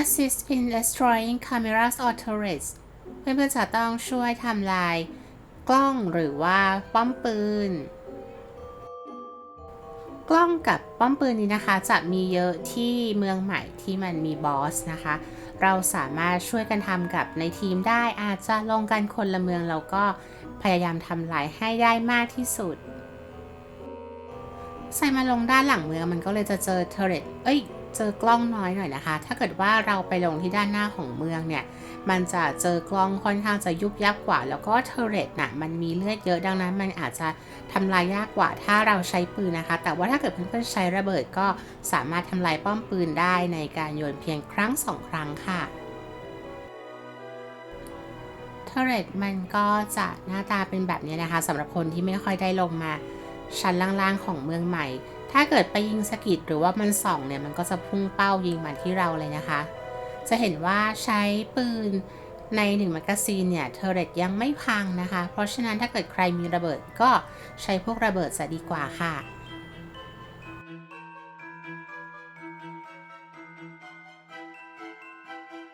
assist in destroying cameras or turrets เพื่อนๆจะต้องช่วยทำลายกล้องหรือว่าป้อมปืน กล้องกับป้อมปืนนี้นะคะ จะมีเยอะที่เมืองใหม่ที่มันมีบอสนะคะ เราสามารถช่วยกันทำกับในทีมได้อาจจะลงกันคนละเมืองแล้วก็พยายามทำลายให้ได้มากที่สุดใส่มาลงด้านหลังเมืองมันก็เลยจะเจอเทเรตเอ้ย เจอกล้องน้อยหน่อยนะคะ ถ้าเกิดว่าเราไปลงที่ด้านหน้าของเมืองเนี่ย มันจะเจอกล้องค่อนข้างจะยุบยับกว่า แล้วก็เทเรตน่ะมันมีเลือดเยอะดังนั้น มันอาจจะทำลายยากกว่า ถ้าเราใช้ปืนนะคะ แต่ว่าถ้าเกิดเพื่อนๆใช้ระเบิดก็สามารถทำลายป้อมปืนได้ในการโยนเพียงครั้งสองครั้งค่ะเทเรตมันก็จะหน้าตาเป็นแบบนี้นะคะสำหรับคนที่ไม่ค่อยได้ลงมาชั้นล่างๆของเมืองใหม่ ถ้าเกิดไปยิงสกิดหรือว่ามันส่องเนี่ยมันก็จะพุ่งเป้ายิงมาที่เราเลยนะคะ จะเห็นว่าใช้ปืนในหนึ่งแมกกาซีนเนี่ยเทเรตยังไม่พังนะคะ เพราะฉะนั้นถ้าเกิดใครมีระเบิดก็ใช้พวกระเบิดจะดีกว่าค่ะ